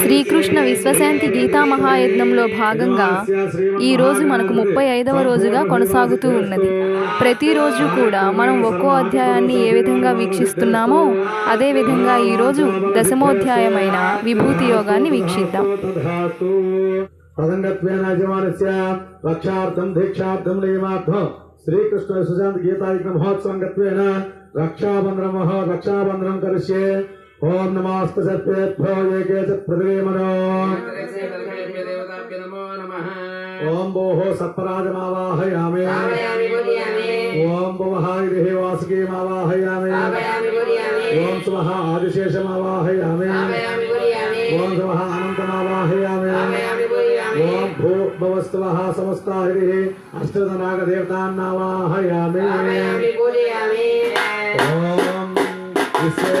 శ్రీకృష్ణ విశ్వశాంతి గీతా మహాయజ్ఞంలో భాగంగా ఈరోజు మనకు ముప్పై ఐదవ రోజుగా కొనసాగుతూ ఉన్నది. ప్రతిరోజు కూడా మనం ఒక్కో అధ్యాయాన్ని ఏ విధంగా వీక్షిస్తున్నామో అదేవిధంగా ఈరోజు దశమోధ్యాయమైన విభూతి యోగాన్ని వీక్షిద్దాం. తదంగత్వేన యజమానస్య రక్షార్థం దీక్షార్థం నియమార్థం. శ్రీకృష్ణ సుశాంత్ గీతాయుగ్న మహోత్సవంగత్వేన రక్షాబంధనం మహో రక్షాబంధనం కలిసే ओम नमस्ते सत्येभ्यो ये पृथ्वीमनो ओम भोः सत्पराजमावाहयामे। ओम भुवः गृहवासुकीमावाहयामे ओम स्वः आदिशेषमावाहयामे। ओम स्वः अनन्तमावाहयामे। ओम भू भवस्त्वः समस्ताहिः अष्टदनागदेवतान्नावाहयामे ओम विश्वे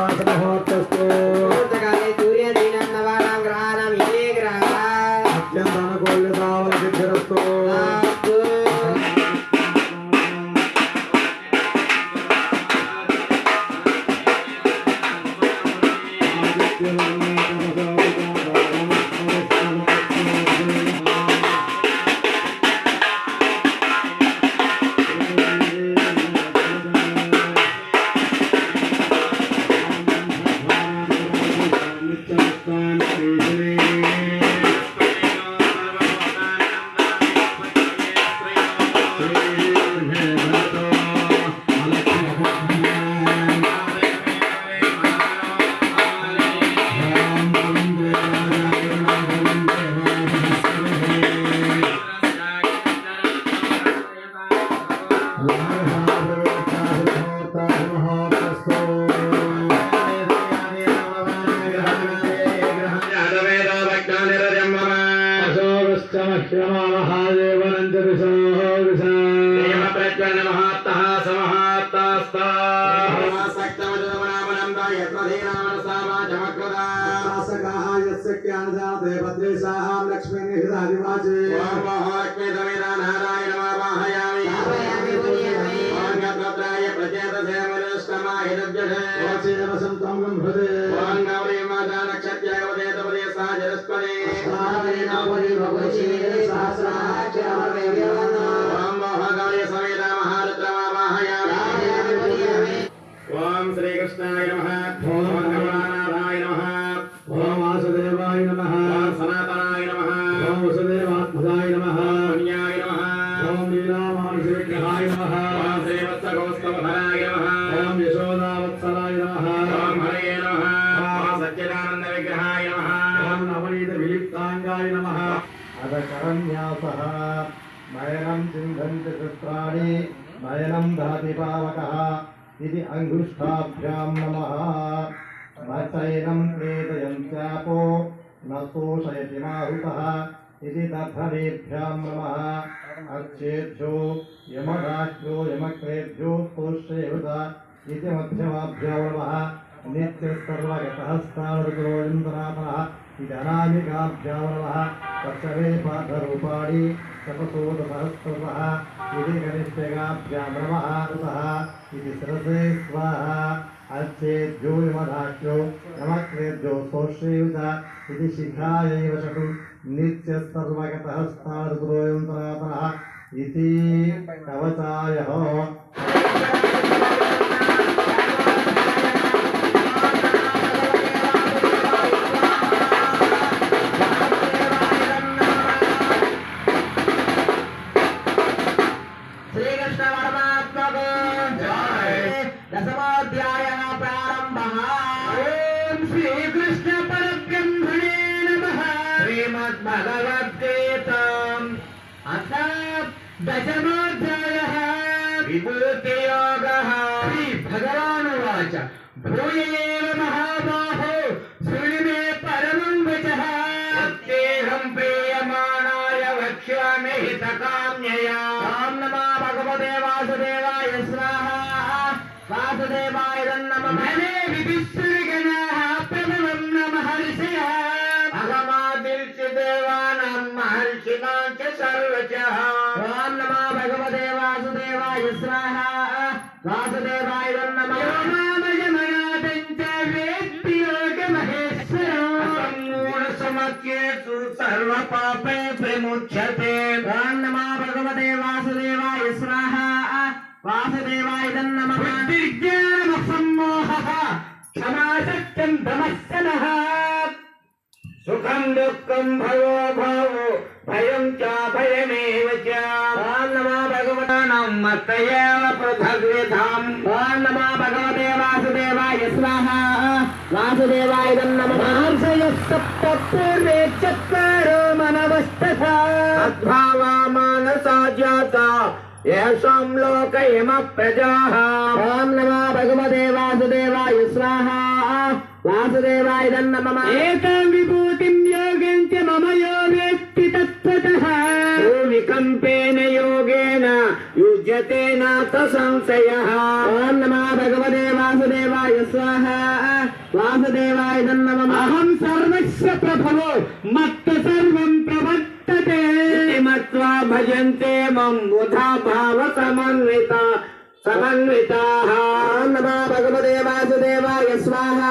ఓం శ్రీకృష్ణాయ నమ ఓం కమలానాథాయ ्यासः नयनम् सिन्धन् च पुत्राणि नयनम् दहति पावकः। इति अङ्गुष्ठाभ्यां नमः। न वेदयम् क्रेतयन्त्यापो न शोषयति तोषयतिमाहूतः इति तद्धरेभ्यां नमः। अर्चेभ्यो यमराज्यो यमक्रेभ्यो पौष्येवत इति मध्यमाभ्यो नमः। नित्यसर्वगतः स्थावरगुरोविन्दनाथः इति अनामिकाभ्यो नमः। वर्षवे पाठरूपाणि तपसोदसहस्रः इति कनिष्ठगाभ्यां नमः। ऋतः इति सरसे स्वाहा। अर्चेभ्यो यमराज्यो यमक्रेभ्यो पौष्येवत इति शिखायैव शकुम् ఇది శిరసే స్వాహ అచ్చేభ్యో యమరాజ్యో दशमोऽध्यायः विभूतियोगः श्रीभगवानुवाच। भूय महा వాసుదేవాయ స్వాహ. వాసుదేవాయ సర్వ పాపే విముచ్యతే. ఓం భగవతే వాసుదేవాయ స్వాహ. వాసుదేవాయ నమ. బుద్ధిర్జ్ఞానమసమ్మోహః. క్షమా సత్యం సుఖం దుఃఖం భయో భావో భయం చ భయమేవ చ ఓం నమో భగవతానం మత్తయేవ పృథగ్విధాం ఓం నమో భగవతే వాసుదేవాయ స్వాహ వాసుదేవాయ నమ మహర్షయ సప్త పూర్వే చత్వారో మనవస్తథా అద్భావా మానసా జాత येषां लोक इमः प्रजाः ॐ नमो भगवते वासुदेवाय स्वाहा वासुदेवाय नमः ఏతాం విభూతిం విద్యతేనాథ సంశయ. ఓం నమో భగవదే వాసుదేవాయ స్వాహ. వాసుదేవాయ నమ. అహం సర్వస్య ప్రభవో మత్త సర్వం ప్రవర్తతే. మత్వా భజంతే మం బుధా భావ సమన్విత సమన్వితాః. నమో భగవదే వాసుదేవాయ స్వాహ.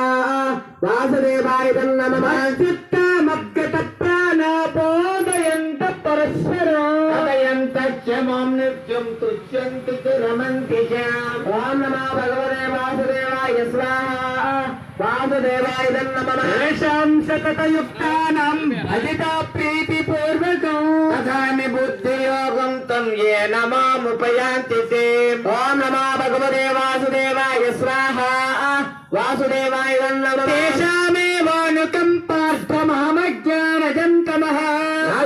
వాసుదేవాయ నమ. చిత్తా सर्वामृत्युन्तुष्यन्ति रमन्ति नमः भगवते वासुदेवाय स्वाहा वासुदेवाय नमः येषां सततयुक्तानां भजिता प्रीतिपूर्वकं दधामि बुद्धियोगं तं येन मामुपयान्ति ते नमः भगवते वासुदेवाय स्वाहा। वासुदेवाय नमः तेषामेवानुकं पार्श्वमहमज्ञानजन्तमः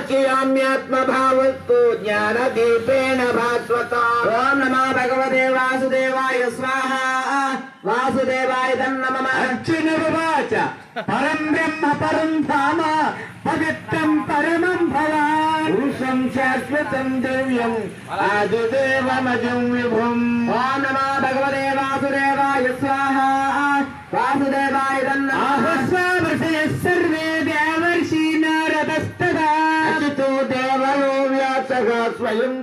साक्षात्म्यात्म भावस्तु ज्ञान दीपेण भास्वता। ओम नमः भगवते वासुदेवाय स्वाहा। वासुदेवाय तन्नमः। अर्जुन उवाच परं ब्रह्म परम धाम पवित्रं परमं भवान्। पुरुषं शाश्वतं दिव्यम् आदिदेवमजं विभुम्। ओम नमः भगवते वासुदेवाय स्वाहा। वासुदेवाय तन्न ఓం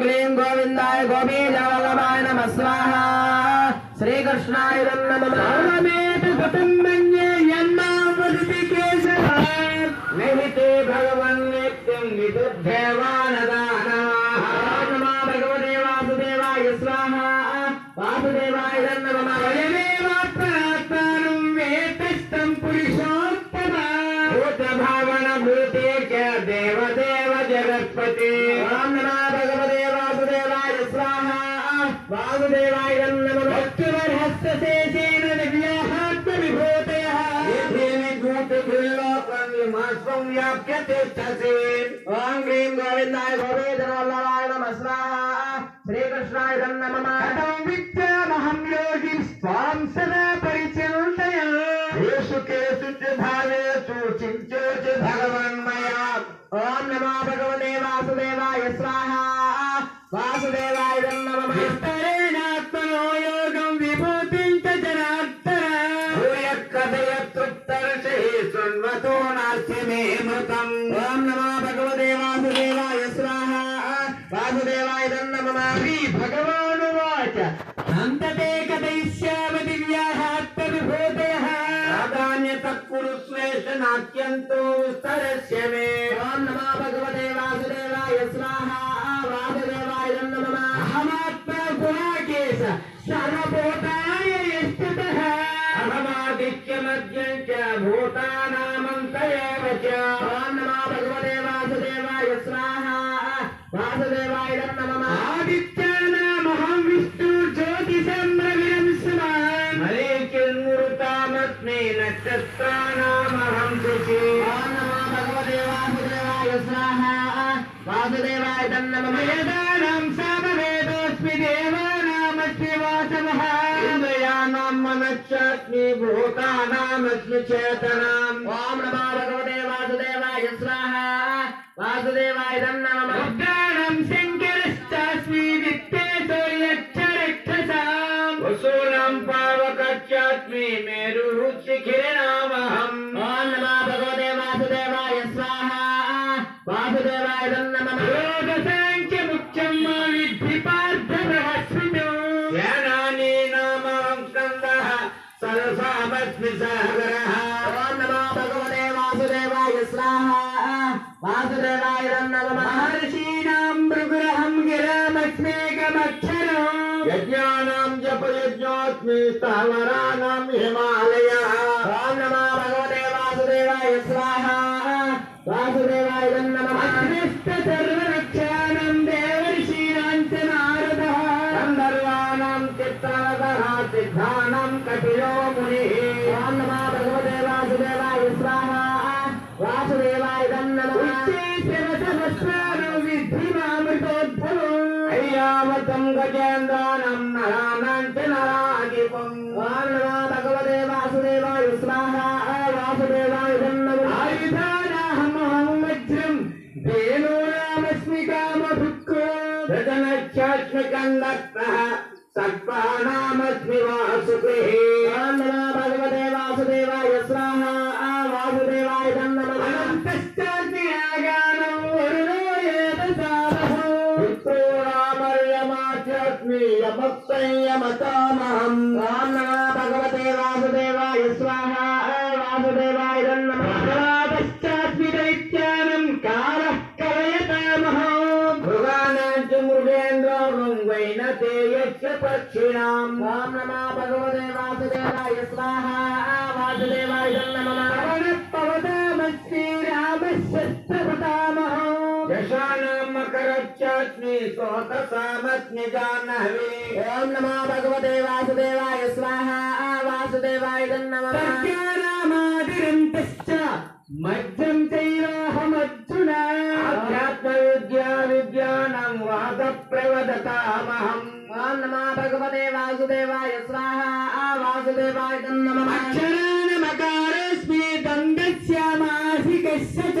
క్లీం గోవిందాయ గోపీజవల్లభాయ నమ స్వాహ శ్రీకృష్ణాయ నమేతి కుటుంబన్యే యన్మామృతి కేశవాయ నిహితే భగవన్ నిత్యం విదుర్దేవానదానాః నమో భగవతే వాసుదేవాయ స్వాహ వాసుదేవాయ నమః వయమేవాత్మాత్మానం వేతస్థం పురుషో Eu que esse tempo नाट्यंतो सरस्य मे। ओम नमः भगवते वासुदेवाय स्वाहा। वासुदेवाय नमः अहमात्मा गुणाकेश सर्वभूताय स्थितः अहमादित्यमद्यं च भूतानामन्तयेव च। ओम नमः भगवते वासुदेवाय स्वाहा। वासुदेवाय नमः आदित्यानामहं विष्णुर्ज्योतिषं रविरं स्मः मलेकिन्मृतामस्मि नक्षत्र वासुदेवाय तन्नमयदानां सामवेदोऽस्मि देवानामस्मि वासवः इन्द्रियाणां मनश्चास्मि भूतानामस्मि चेतनाम् ॐ नमो भगवते वासुदेवाय स्वाहा वासुदेवाय तन्नमयदानां शङ्करश्चास्मि वित्तेश्वर्यक्षरक्षसाम् वसूनां पावकश्चास्मि मेरुः शिखिरणाम् नाम जप यज्ञोस्मि स्थावरा नाम हिमालय। राम भगवते वासुदेवाय स्वाहा। nam भगवते वासुदेवाय स्वाहा। ఓం నమో భగవతే వాసుదేవాయ స్వాహ వాసుదేవాయ నమః మధ్యం చైరాహమర్జున. ఆధ్యాత్మ విద్యా విజ్ఞానం వాద ప్రవదతామహం ఓం నమో భగవతే వాసుదేవాయ స్వాహ వాసుదేవాయ నమః అక్షరాణమకారస్మి దండస్య మాసికస్య చ.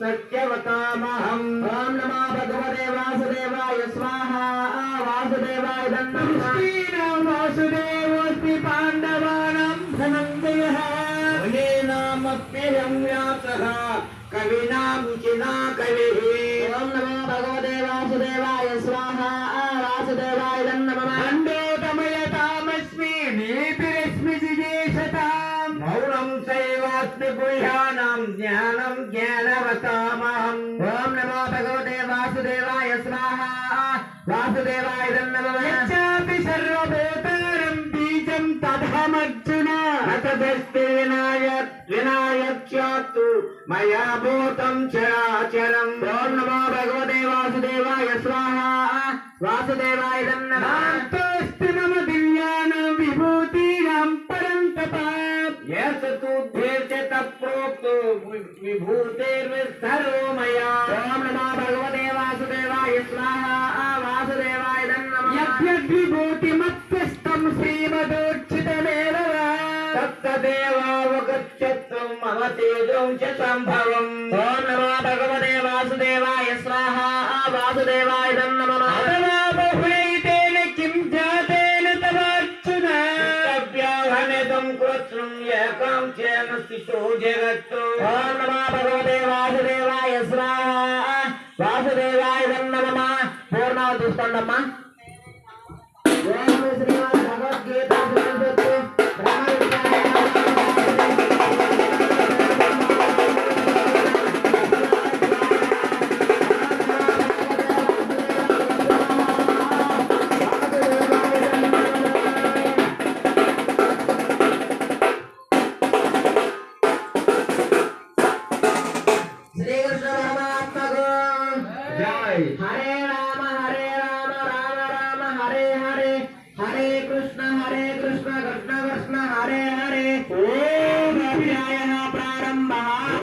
सत्यवतामहम्। ॐ नमः भगवते वासुदेवाय स्वाहा। वासुदेवाय नमः మయా భూతం చరాచరం ఓం నమో భగవతే వాసుదేవాయ స్వాహ. వాసుదేవాయ నాస్తోస్తి నమ దివ్యానం విభూతిరం పరం తపాద్భేర్చత ప్రోక్తో విభూతిర్విస్తరోమయా ఓం నమో భగవతే వాసుదేవాయ స్వాహ. వాసుదేవాయ యద్విభూతిమత్స్తం శ్రీమదోర్చితమేవ తత్తదేవ సంభవం ఓ నమో భగవతే వాసుదేవాయ స్వాహ వాసుదేవాయ నమో అథవాహుడైతేన కిం జాతేన తవార్చున కవ్యాహనితం కృత్రం ఏకాం చేన స్థితో జగత్తు ఓ నమో